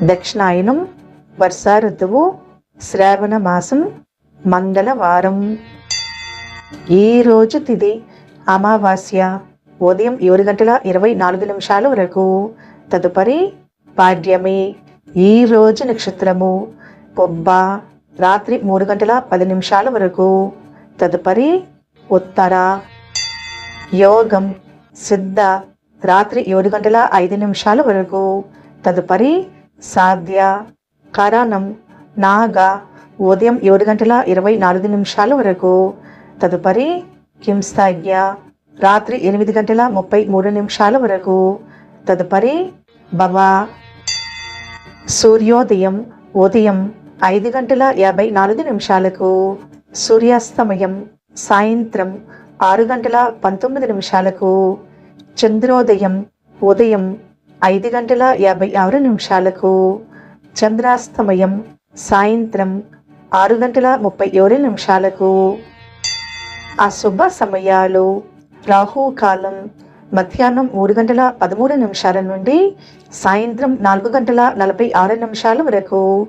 దక్షిణాయనం వర్షా ఋతువు శ్రావణ మాసం మంగళవారం ఈరోజు తిది అమావాస్య. ఉదయం ఏడు గంటల ఇరవై నాలుగు నిమిషాల వరకు. తదుపరి పాడ్యమి. ఈరోజు నక్షత్రము పొబ్బ. రాత్రి మూడు గంటల పది నిమిషాల వరకు. తదుపరి ఉత్తర. యోగం. సిద్ధ. రాత్రి ఏడు గంటల ఐదు నిమిషాల వరకు. తదుపరి సాధ్య కరణం నాగ ఉదయం ఏడు గంటల ఇరవై నాలుగు నిమిషాల వరకు. తదుపరి కింస్థాగ్య రాత్రి ఎనిమిది గంటల ముప్పై మూడు నిమిషాల వరకు. తదుపరి భవ సూర్యోదయం ఉదయం ఐదు గంటల యాభై నాలుగు నిమిషాలకు. సూర్యాస్తమయం సాయంత్రం ఆరు గంటల పంతొమ్మిది నిమిషాలకు. చంద్రోదయం ఉదయం ఐదు గంటల యాభై ఆరు నిమిషాలకు చంద్రాస్తమయం సాయంత్రం ఆరు గంటల ముప్పై ఏడు నిమిషాలకు. ఆ శుభ సమయాలు రాహుకాలం మధ్యాహ్నం మూడు గంటల పదమూడు నిమిషాల నుండి సాయంత్రం నాలుగు గంటల నలభై ఆరు నిమిషాల వరకు.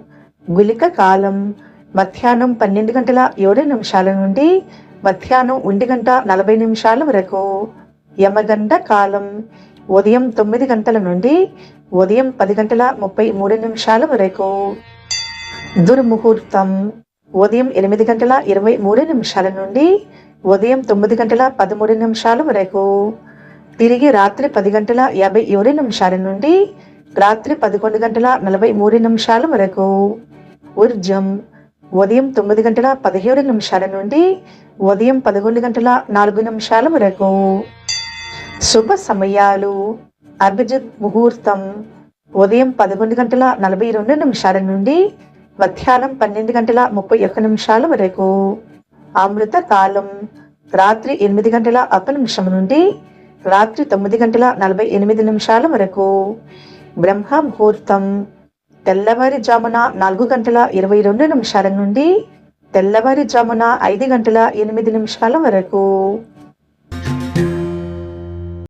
గులిక కాలం మధ్యాహ్నం పన్నెండు గంటల ఏడు నిమిషాల నుండి మధ్యాహ్నం ఒంటి గంట నలభై నిమిషాల వరకు. యమగండ కాలం ఉదయం తొమ్మిది గంటల నుండి ఉదయం పది గంటల ముప్పై మూడు నిమిషాల వరకు. దుర్ముహూర్తం. ఉదయం ఎనిమిది గంటల ఇరవై మూడు నిమిషాల నుండి ఉదయం తొమ్మిది గంటల పదమూడు నిమిషాల వరకు. తిరిగి రాత్రి పది గంటల యాభై ఏడు నిమిషాల నుండి రాత్రి పదకొండు గంటల నలభై మూడు నిమిషాల వరకు. ఊర్జం. ఉదయం తొమ్మిది గంటల పదిహేడు నిమిషాల నుండి ఉదయం పదకొండు గంటల నాలుగు నిమిషాల వరకు. శుభ సమయాలు. అభిజిత్ ముహూర్తం ఉదయం పదకొండు గంటల నలభై రెండు నిమిషాల నుండి మధ్యాహ్నం పన్నెండు గంటల ముప్పై ఒక్క నిమిషాల వరకు. అమృత కాలం రాత్రి ఎనిమిది గంటల ఒక్క నిమిషం నుండి రాత్రి తొమ్మిది గంటల నలభై ఎనిమిది నిమిషాల వరకు. బ్రహ్మ ముహూర్తం తెల్లవారుజామున నాలుగు గంటల ఇరవై రెండు నిమిషాల నుండి తెల్లవారుజామున ఐదు గంటల ఎనిమిది నిమిషాల వరకు.